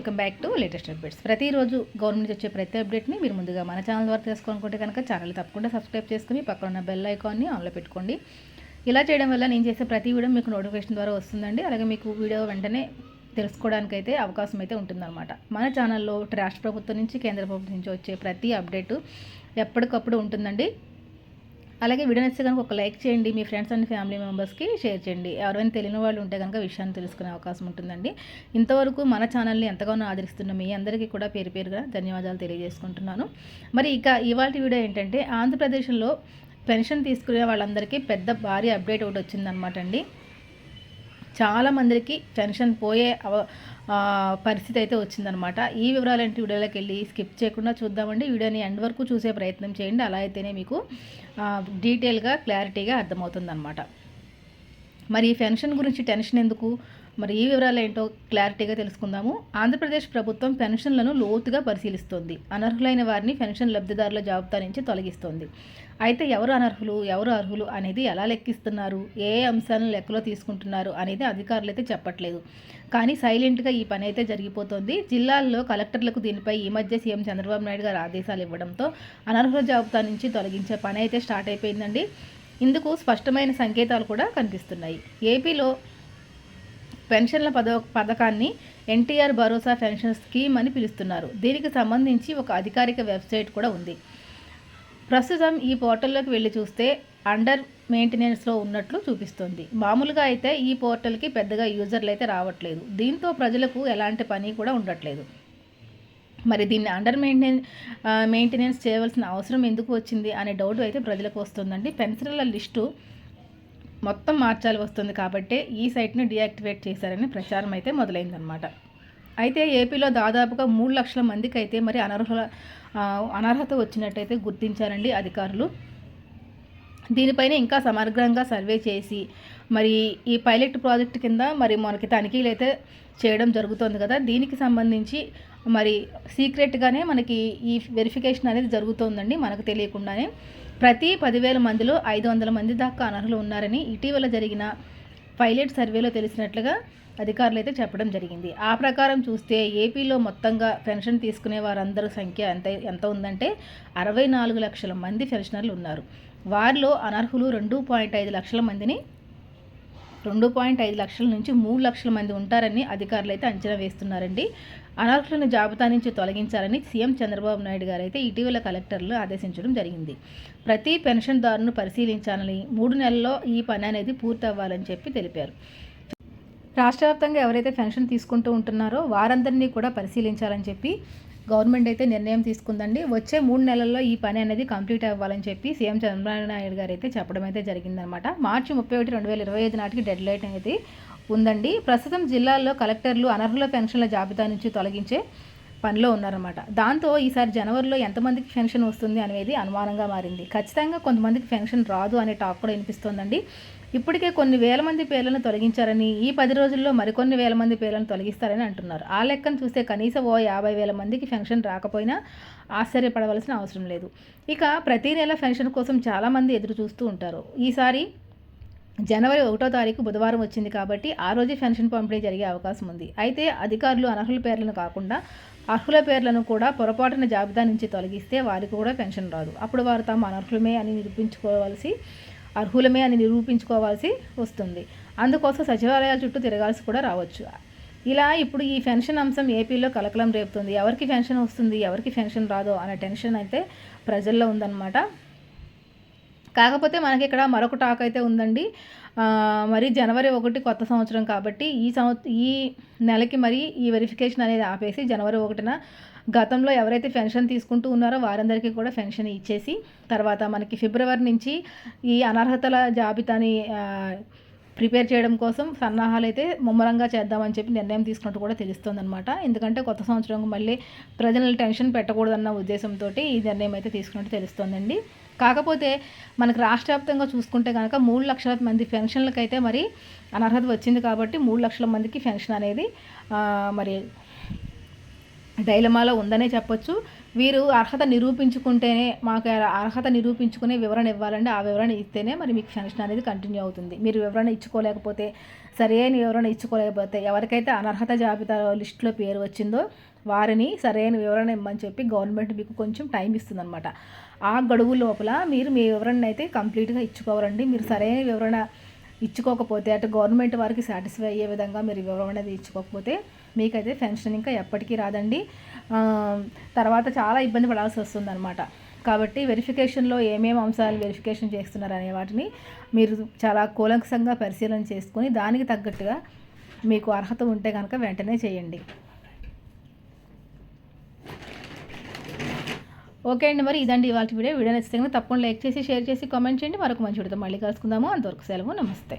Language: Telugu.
Welcome back to latest updates. ప్రతిరోజు గవర్నమెంట్ వచ్చే ప్రతి అప్డేట్ని మీరు ముందుగా మన ఛానల్ ద్వారా తెలుసుకోవాలనుకుంటే కనుక ఛానల్ తప్పకుండా సబ్స్క్రైబ్ చేసుకుని పక్కన ఉన్న బెల్ ఐకాన్ని ఆన్లో పెట్టుకోండి. ఇలా చేయడం వల్ల నేను చేసే ప్రతి వీడియో మీకు నోటిఫికేషన్ ద్వారా వస్తుందండి. అలాగే మీకు వీడియో వెంటనే తెలుసుకోవడానికి అయితే అవకాశం అయితే ఉంటుందన్నమాట. మన ఛానల్లో రాష్ట్ర ప్రభుత్వం నుంచి కేంద్ర ప్రభుత్వం నుంచి వచ్చే ప్రతి అప్డేటు ఎప్పటికప్పుడు ఉంటుందండి. అలాగే వీడియో నచ్చితే కనుక ఒక లైక్ చేయండి మీ ఫ్రెండ్స్ అండ్ ఫ్యామిలీ మెంబర్స్కి షేర్ చేయండి. ఎవరైనా తెలియని వాళ్ళు ఉంటే కనుక విషయాన్ని తెలుసుకునే అవకాశం ఉంటుందండి. ఇంతవరకు మన ఛానల్ని ఎంతగానో ఆదరిస్తున్న మీ అందరికీ కూడా పేరు పేరుగా ధన్యవాదాలు తెలియజేసుకుంటున్నాను. మరి ఇక ఇవాళ వీడియో ఏంటంటే ఆంధ్రప్రదేశ్లో పెన్షన్ తీసుకునే వాళ్ళందరికీ పెద్ద భారీ అప్డేట్ ఒకటి వచ్చిందనమాట అండి. చాలామందికి పెన్షన్ పోయే అవ పరిస్థితి అయితే వచ్చిందనమాట ఈ వివరాలు అంటే వీడియోలోకి వెళ్ళి స్కిప్ చేయకుండా చూద్దామండి. వీడియోని ఎండ్ వరకు చూసే ప్రయత్నం చేయండి. అలా అయితేనే మీకు డీటెయిల్గా క్లారిటీగా అర్థమవుతుందన్నమాట. మరి ఈ పెన్షన్ గురించి టెన్షన్ ఎందుకు? మరి ఈ వివరాలు ఏంటో క్లారిటీగా తెలుసుకుందాము. ఆంధ్రప్రదేశ్ ప్రభుత్వం పెన్షన్లను లోతుగా పరిశీలిస్తోంది. అనర్హులైన వారిని పెన్షన్ లబ్ధిదారుల జాబితా నుంచి తొలగిస్తోంది. అయితే ఎవరు అనర్హులు ఎవరు అర్హులు అనేది ఎలా లెక్కిస్తున్నారు? ఏ అంశాలను లెక్కలో తీసుకుంటున్నారు అనేది అధికారులు అయితే చెప్పట్లేదు. కానీ సైలెంట్గా ఈ పని అయితే జరిగిపోతుంది. జిల్లాల్లో కలెక్టర్లకు దీనిపై ఈ మధ్య సీఎం చంద్రబాబు నాయుడు గారు ఆదేశాలు ఇవ్వడంతో అనర్హుల జాబితా నుంచి తొలగించే పని అయితే స్టార్ట్ అయిపోయిందండి. ఇందుకు స్పష్టమైన సంకేతాలు కూడా కనిపిస్తున్నాయి. ఏపీలో పెన్షన్ల పద పథకాన్ని ఎన్టీఆర్ భరోసా పెన్షన్ స్కీమ్ అని పిలుస్తున్నారు. దీనికి సంబంధించి ఒక అధికారిక వెబ్సైట్ కూడా ఉంది. ప్రస్తుతం ఈ పోర్టల్లోకి వెళ్ళి చూస్తే అండర్ మెయింటెనెన్స్లో ఉన్నట్లు చూపిస్తుంది. మామూలుగా అయితే ఈ పోర్టల్కి పెద్దగా యూజర్లు అయితే రావట్లేదు. దీంతో ప్రజలకు ఎలాంటి పని కూడా ఉండట్లేదు. మరి దీన్ని అండర్ మెయింటెన్ మెయింటెనెన్స్ చేయవలసిన అవసరం ఎందుకు వచ్చింది అనే డౌట్ అయితే ప్రజలకు వస్తుందండి. పెన్షన్ల లిస్టు మొత్తం మార్చాలి వస్తుంది కాబట్టి ఈ సైట్ని డియాక్టివేట్ చేశారని ప్రచారం అయితే మొదలైందనమాట అయితే ఏపీలో దాదాపుగా మూడు లక్షల మందికి అయితే మరి అనర్హుల అనర్హత వచ్చినట్టయితే గుర్తించారండి అధికారులు. దీనిపైన ఇంకా సమగ్రంగా సర్వే చేసి మరి ఈ పైలట్ ప్రాజెక్ట్ కింద మరి మనకి తనిఖీలు అయితే చేయడం జరుగుతుంది కదా. దీనికి సంబంధించి మరి సీక్రెట్గానే మనకి ఈ వెరిఫికేషన్ అనేది జరుగుతుందండి మనకు తెలియకుండానే. ప్రతి పదివేల మందిలో ఐదు వందల మంది దాకా అనర్హులు ఉన్నారని ఇటీవల జరిగిన పైలట్ సర్వేలో తెలిసినట్లుగా అధికారులు అయితే చెప్పడం జరిగింది. ఆ ప్రకారం చూస్తే ఏపీలో మొత్తంగా పెన్షన్ తీసుకునే వారందరి సంఖ్య ఎంత ఎంత ఉందంటే అరవై నాలుగు లక్షల మంది పెన్షనర్లు ఉన్నారు. వారిలో అనర్హులు రెండు పాయింట్ ఐదు లక్షల మందిని రెండు పాయింట్ ఐదు లక్షల నుంచి మూడు లక్షల మంది ఉంటారని అధికారులు అయితే అంచనా వేస్తున్నారండి. అనర్హులను జాబితా నుంచి తొలగించాలని సీఎం చంద్రబాబు నాయుడు గారు అయితే ఇటీవల కలెక్టర్లు ఆదేశించడం జరిగింది. ప్రతి పెన్షన్దారును పరిశీలించాలని మూడు నెలల్లో ఈ పని అనేది పూర్తి అవ్వాలని చెప్పి తెలిపారు. రాష్ట్ర వ్యాప్తంగా ఎవరైతే పెన్షన్ తీసుకుంటూ ఉంటున్నారో వారందరినీ కూడా పరిశీలించాలని చెప్పి గవర్నమెంట్ అయితే నిర్ణయం తీసుకుందండి. వచ్చే మూడు నెలల్లో ఈ పని అనేది కంప్లీట్ అవ్వాలని చెప్పి సీఎం చంద్రబాబు నాయుడు గారు అయితే చెప్పడం అయితే జరిగిందనమాట మార్చి ముప్పై ఒకటి రెండు వేల ఇరవై ఐదు నాటికి డెడ్ లైట్ అనేది ఉందండి. ప్రస్తుతం జిల్లాల్లో కలెక్టర్లు అనర్హుల పెన్షన్ల జాబితా నుంచి తొలగించే పనిలో ఉన్నారన్నమాట. దాంతో ఈసారి జనవరిలో ఎంతమందికి పెన్షన్ వస్తుంది అనేది అనుమానంగా మారింది. ఖచ్చితంగా కొంతమందికి పెన్షన్ రాదు అనే టాక్ కూడా వినిపిస్తోందండి. ఇప్పటికే కొన్ని వేల మంది పేర్లను తొలగించారని ఈ పది రోజుల్లో మరికొన్ని వేల మంది పేర్లను తొలగిస్తారని అంటున్నారు. ఆ లెక్కను చూస్తే కనీసం ఓ యాభై వేల మందికి పెన్షన్ రాకపోయినా ఆశ్చర్యపడవలసిన అవసరం లేదు. ఇక ప్రతి నెల పెన్షన్ కోసం చాలామంది ఎదురు చూస్తూ ఉంటారు. ఈసారి జనవరి ఒకటో తారీఖు బుధవారం వచ్చింది కాబట్టి ఆ రోజే పెన్షన్ పంపిణీ జరిగే అవకాశం ఉంది. అయితే అధికారులు అనర్హుల పేర్లను కాకుండా అర్హుల పేర్లను కూడా పొరపాటున జాబితా నుంచి తొలగిస్తే వారికి కూడా పెన్షన్ రాదు. అప్పుడు వారు తాము అనర్హులమే అని నిరూపించుకోవాల్సి అర్హులమే అని నిరూపించుకోవాల్సి వస్తుంది. అందుకోసం సచివాలయాల చుట్టూ తిరగాల్సి కూడా రావచ్చు. ఇలా ఇప్పుడు ఈ పెన్షన్ అంశం ఏపీలో కలకలం రేపుతుంది. ఎవరికి పెన్షన్ వస్తుంది ఎవరికి పెన్షన్ రాదో అనే టెన్షన్ అయితే ప్రజల్లో ఉందన్నమాట. కాకపోతే మనకి ఇక్కడ మరొక టాక్ అయితే ఉందండి. మరి జనవరి ఒకటి కొత్త సంవత్సరం కాబట్టి ఈ సంవ ఈ నెలకి మరి ఈ వెరిఫికేషన్ అనేది ఆపేసి జనవరి ఒకటిన గతంలో ఎవరైతే పెన్షన్ తీసుకుంటూ ఉన్నారో వారందరికీ కూడా పెన్షన్ ఇచ్చేసి తర్వాత మనకి ఫిబ్రవరి నుంచి ఈ అనర్హతల జాబితాని ప్రిపేర్ చేయడం కోసం సన్నాహాలు అయితే ముమ్మరంగా చేద్దామని చెప్పి నిర్ణయం తీసుకున్నట్టు కూడా తెలుస్తుందన్నమాట. ఎందుకంటే కొత్త సంవత్సరం మళ్ళీ ప్రజలను టెన్షన్ పెట్టకూడదన్న ఉద్దేశంతో ఈ నిర్ణయం అయితే తీసుకున్నట్టు తెలుస్తోందండి. కాకపోతే మనకు రాష్ట్ర వ్యాప్తంగా చూసుకుంటే కనుక మూడు లక్షల మంది పెన్షన్లకైతే మరి అనర్హత వచ్చింది కాబట్టి మూడు లక్షల మందికి పెన్షన్ అనేది మరి డైలమాలో ఉందనే చెప్పొచ్చు. వీరు అర్హత నిరూపించుకుంటేనే మాకు అర్హత నిరూపించుకునే వివరణ ఇవ్వాలండి. ఆ వివరణ ఇస్తేనే మరి మీకు పెన్షన్ అనేది కంటిన్యూ అవుతుంది. మీరు వివరణ ఇచ్చుకోలేకపోతే సరైన వివరణ ఇచ్చుకోలేకపోతే ఎవరికైతే అనర్హత జాబితా లిస్టులో పేరు వచ్చిందో వారిని సరైన వివరణ ఇమ్మని చెప్పి గవర్నమెంట్ మీకు కొంచెం టైం ఇస్తుందన్నమాట. ఆ గడువు లోపల మీరు మీ వివరణ అయితే కంప్లీట్గా ఇచ్చుకోవాలండి. మీరు సరైన వివరణ ఇచ్చుకోకపోతే అటు గవర్నమెంట్ వారికి సాటిస్ఫై అయ్యే విధంగా మీరు వివరణ అనేది ఇచ్చుకోకపోతే మీకైతే పెన్షన్ ఇంకా ఎప్పటికీ రాదండి. తర్వాత చాలా ఇబ్బంది పడాల్సి వస్తుంది అనమాట కాబట్టి వెరిఫికేషన్లో ఏమేమి అంశాలు వెరిఫికేషన్ చేస్తున్నారు అనే వాటిని మీరు చాలా కూలంకసంగా పరిశీలన చేసుకొని దానికి తగ్గట్టుగా మీకు అర్హత ఉంటే కనుక వెంటనే చేయండి. ఓకే అండి మరి ఇదండి ఇవాళ వీడియో. వీడియో నచ్చితే తప్పకుండా లైక్ చేసి షేర్ చేసి కామెంట్ చేయండి. మరొక మంచి వీడితో మళ్ళీ కలుసుకుందాము. అంతవరకు సెలవు. నమస్తే.